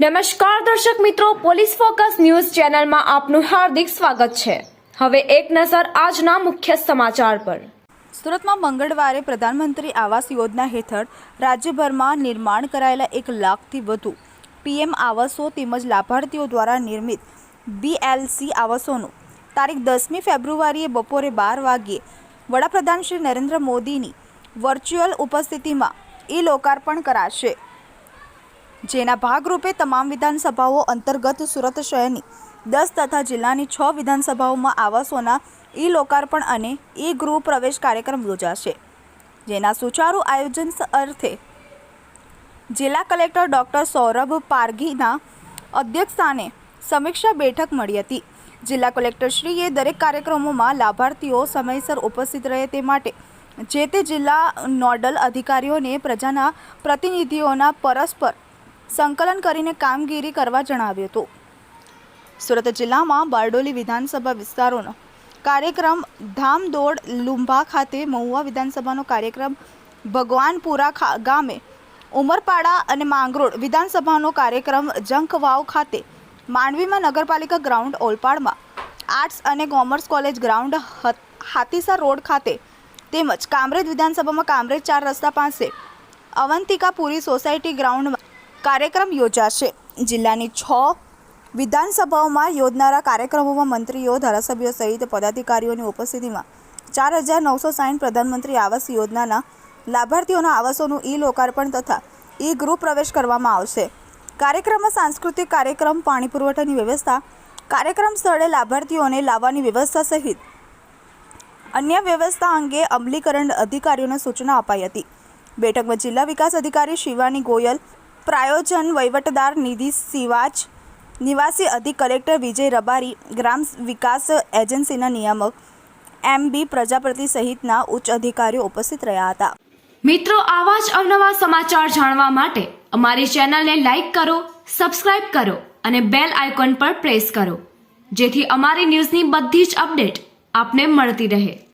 નમસ્કાર દર્શક મિત્રો, પોલીસ ફોકસ ન્યૂઝ ચેનલમાં આપનું હાર્દિક સ્વાગત છે. હવે એક નજર આજના મુખ્ય સમાચાર પર. સુરતમાં મંગળવારે પ્રધાનમંત્રી આવાસ યોજના હેઠળ રાજ્યભરમાં નિર્માણ કરાયેલા એક લાખથી વધુ પીએમ આવાસો તેમજ લાભાર્થીઓ દ્વારા નિર્મિત બીએલસી આવાસોનું તારીખ દસમી ફેબ્રુઆરીએ બપોરે બાર વાગ્યે વડાપ્રધાન શ્રી નરેન્દ્ર મોદીની વર્ચ્યુઅલ ઉપસ્થિતિમાં ઈ લોકાર્પણ કરાશે. જેના ભાગરૂપે તમામ વિધાનસભાઓ અંતર્ગત સુરત શહેરની દસ તથા જિલ્લાની છ વિધાનસભાઓમાં આવાસોના ઈ લોકાર્પણ અને ઈ ગૃહ પ્રવેશ કાર્યક્રમ યોજાશે. જેના સુચારુ આયોજન અર્થે જિલ્લા કલેક્ટર ડૉક્ટર સૌરભ પારઘીના અધ્યક્ષસ્થાને સમીક્ષા બેઠક મળી હતી. જિલ્લા કલેક્ટરશ્રીએ દરેક કાર્યક્રમોમાં લાભાર્થીઓ સમયસર ઉપસ્થિત રહે તે માટે જે તે જિલ્લા નોડલ અધિકારીઓને, પ્રજાના પ્રતિનિધિઓના પરસ્પર સંકલન કરીને કામગીરી કરવા જણાવ્યું હતું. સુરત જિલ્લામાં બારડોલી વિધાનસભા વિસ્તારોનો કાર્યક્રમ ધામદોડ લુંભા ખાતે મહુવા વિધાનસભાનો કાર્યક્રમ ભગવાનપુરા ગામે ઉમરપાડા અને માંગરોળ વિધાનસભાનો કાર્યક્રમ જંખવાવ ખાતે માંડવીમાં નગરપાલિકા ગ્રાઉન્ડ ઓલપાડમાં આર્ટ્સ અને commerce college ground Hathisa road ખાતે તેમજ કામરેજ વિધાનસભામાં કામરેજ ચાર રસ્તા પાસે અવંતિકાપુરી સોસાયટી ગ્રાઉન્ડમાં કાર્યક્રમ યોજાશે. જિલ્લાની છ વિધાનસભાઓમાં યોજનારા કાર્યક્રમોમાં મંત્રીઓ, ધારાસભ્યો સહિત પદાધિકારીઓની ઉપસ્થિતિમાં ચાર હજાર નવસો સાઠ પ્રધાનમંત્રી આવાસ યોજનાના લાભાર્થીઓના આવાસોનું ઈ લોકાર્પણ તથા ઈ ગૃહ પ્રવેશ કરવામાં આવશે. કાર્યક્રમમાં સાંસ્કૃતિક કાર્યક્રમ, પાણી પુરવઠાની વ્યવસ્થા, કાર્યક્રમ સ્થળે લાભાર્થીઓને લાવવાની વ્યવસ્થા સહિત અન્ય વ્યવસ્થા અંગે અમલીકરણ અધિકારીઓને સૂચના અપાઈ હતી. બેઠકમાં જિલ્લા વિકાસ અધિકારી શિવાની ગોયલ પ્રાયોજન વહીવટદાર નિધિ સિવાચ નિવાસી અધિક કલેક્ટર વિજય રબારી, ગ્રામ વિકાસ એજન્સીના નિયામક એમ બી પ્રજાપતિ સહિતના ઉચ્ચ અધિકારીઓ ઉપસ્થિત રહ્યા હતા. મિત્રો, આવા જ અવનવા સમાચાર જાણવા માટે અમારી ચેનલને લાઇક કરો, સબસ્ક્રાઇબ કરો અને બેલ આઇકોન પર પ્રેસ કરો, જેથી અમારી ન્યૂઝની બધી જ અપડેટ આપને મળતી રહે.